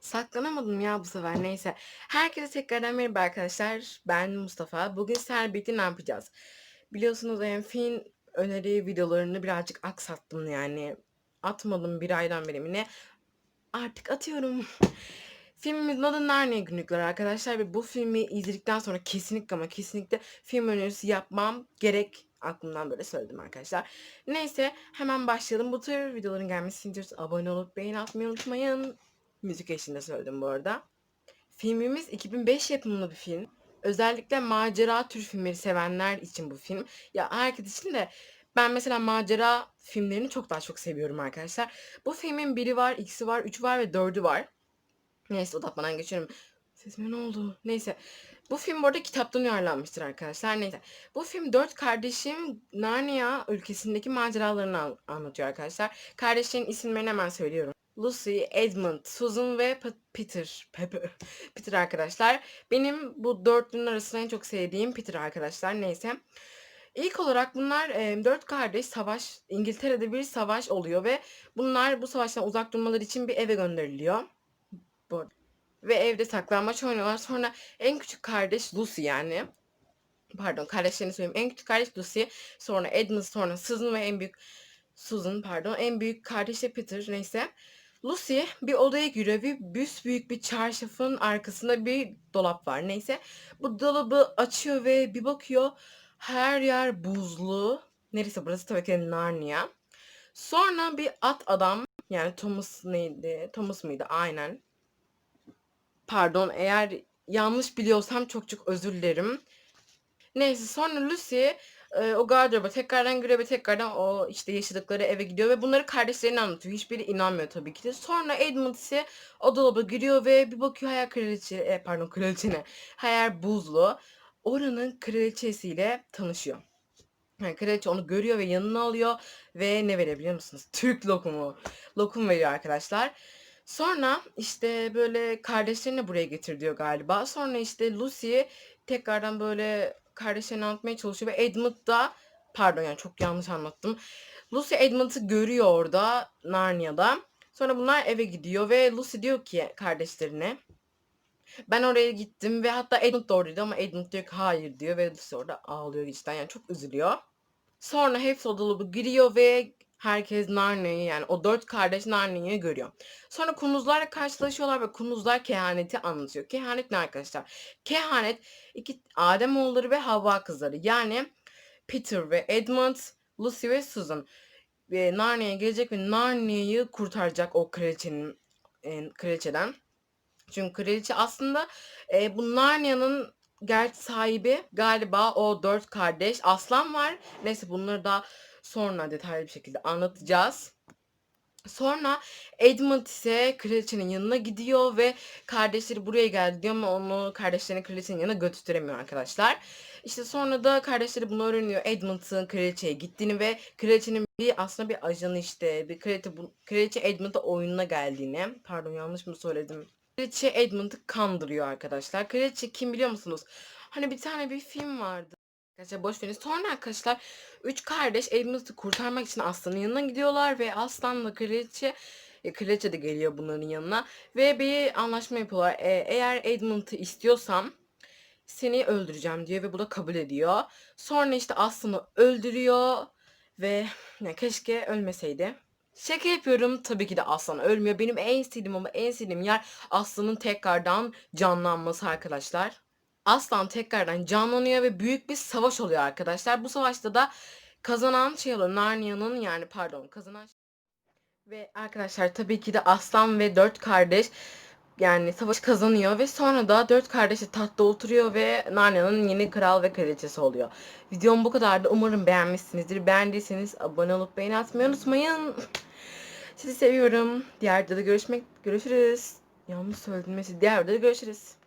Saklanamadım ya bu sefer neyse. Herkese tekrardan merhaba arkadaşlar. Ben Mustafa. Bugün sizlerle birlikte ne yapacağız? Biliyorsunuz en film öneri videolarını birazcık aksattım yani. Atmadım bir aydan beri ne? Artık atıyorum. Filmimizin adı Narnia Günlükleri arkadaşlar ve bu filmi izledikten sonra kesinlikle ama kesinlikle film önerisi yapmam gerek aklımdan böyle söyledim arkadaşlar. Neyse hemen başlayalım. Bu tür videoların gelmesini istiyorsanız abone olup beğeni atmayı unutmayın. Müzik eşliğinde söyledim bu arada. Filmimiz 2005 yapımlı bir film. Özellikle macera tür filmleri sevenler için bu film. Ya herkes için de ben mesela macera filmlerini çok daha çok seviyorum arkadaşlar. Bu filmin biri var, ikisi var, üçü var ve dördü var. Neyse odaklanmadan geçiyorum. Sesime ne oldu? Neyse. Bu film bu arada kitaptan uyarlanmıştır arkadaşlar. Neyse. Bu film dört kardeşim Narnia ülkesindeki maceralarını an- anlatıyor arkadaşlar. Kardeşlerin isimlerini hemen söylüyorum. Lucy, Edmund, Susan ve Peter. Pepper. Peter arkadaşlar. Benim bu dörtlünün arasında en çok sevdiğim Peter arkadaşlar. Neyse. İlk olarak bunlar e, dört kardeş savaş, İngiltere'de bir savaş oluyor ve bunlar bu savaştan uzak durmaları için bir eve gönderiliyor. Bu ve evde saklambaç oynuyorlar. Sonra en küçük kardeş Lucy yani. Pardon kardeşlerini söyleyeyim. En küçük kardeş Lucy. Sonra Edmund sonra Susan ve en büyük Susan pardon. En büyük kardeş de Peter neyse. Lucy bir odaya giriyor ve büyük bir çarşafın arkasında bir dolap var. Neyse bu dolabı açıyor ve bir bakıyor her yer buzlu. Neresi burası? Tabii ki Narnia. Sonra bir at adam yani Thomas neydi? Thomas mıydı? Aynen. Pardon eğer yanlış biliyorsam çok çok özür dilerim. Neyse sonra Lucy e, o gardıroba tekrardan giriyor ve tekrardan o işte yaşadıkları eve gidiyor ve bunları kardeşlerine anlatıyor. Hiçbiri inanmıyor tabii ki de. Sonra Edmund ise o dolaba giriyor ve bir bakıyor hayal kraliçe, e, pardon kraliçene, hayal buzlu. Oranın kraliçesiyle tanışıyor. Yani kraliçe onu görüyor ve yanına alıyor ve ne verebiliyor musunuz? Türk lokumu. Lokum veriyor arkadaşlar. Sonra işte böyle kardeşlerini buraya getir diyor galiba. Sonra işte Lucy tekrardan böyle kardeşlerini anlatmaya çalışıyor ve Edmund da pardon yani çok yanlış anlattım. Lucy Edmund'u görüyor orada Narnia'da. Sonra bunlar eve gidiyor ve Lucy diyor ki kardeşlerine ben oraya gittim ve hatta Edmund da oradaydı ama Edmund diyor ki hayır diyor ve Lucy orada ağlıyor cidden yani çok üzülüyor. Sonra hepsi o giriyor ve herkes Narnia'yı yani o dört kardeş Narnia'yı görüyor. Sonra kunuzlarla karşılaşıyorlar ve kunuzlar kehaneti anlatıyor. Kehanet ne arkadaşlar? Kehanet iki Adem oğulları ve Havva kızları. Yani Peter ve Edmund, Lucy ve Susan. Ve Narnia'ya gelecek ve Narnia'yı kurtaracak o kraliçenin e, kraliçeden. Çünkü kraliçe aslında e, bu Narnia'nın gerçek sahibi galiba o dört kardeş. Aslan var. Neyse bunları da sonra detaylı bir şekilde anlatacağız. Sonra Edmund ise kraliçenin yanına gidiyor ve kardeşleri buraya geldi diyor ama onu kardeşlerini kraliçenin yanına götüremiyor arkadaşlar. İşte sonra da kardeşleri bunu öğreniyor. Edmund'ın kraliçeye gittiğini ve kraliçenin bir aslında bir ajanı işte bir kraliçe, bu, kraliçe Edmund'a oyununa geldiğini. Pardon yanlış mı söyledim? Kraliçe Edmund'u kandırıyor arkadaşlar. Kraliçe kim biliyor musunuz? Hani bir tane bir film vardı. Arkadaşlar boş verin. Sonra arkadaşlar üç kardeş Edmund'u kurtarmak için aslanın yanına gidiyorlar ve aslanla kraliçe e, kraliçe de geliyor bunların yanına ve bir anlaşma yapıyorlar. E, eğer Edmund'u istiyorsam seni öldüreceğim diyor ve bu da kabul ediyor. Sonra işte aslanı öldürüyor ve ya keşke ölmeseydi. Şaka yapıyorum. Tabii ki de aslan ölmüyor. Benim en sevdiğim ama en sevdiğim yer aslanın tekrardan canlanması arkadaşlar. Aslan tekrardan canlanıyor ve büyük bir savaş oluyor arkadaşlar. Bu savaşta da kazanan şey oluyor. Narnia'nın yani pardon kazanan ve arkadaşlar tabii ki de aslan ve dört kardeş yani savaş kazanıyor ve sonra da dört kardeşi tahtta oturuyor ve Narnia'nın yeni kral ve kraliçesi oluyor. Videom bu kadardı. Umarım beğenmişsinizdir. Beğendiyseniz abone olup beğeni atmayı unutmayın. Sizi seviyorum. Diğer videoda görüşmek görüşürüz. Yanlış söyledim. Diğer videoda görüşürüz.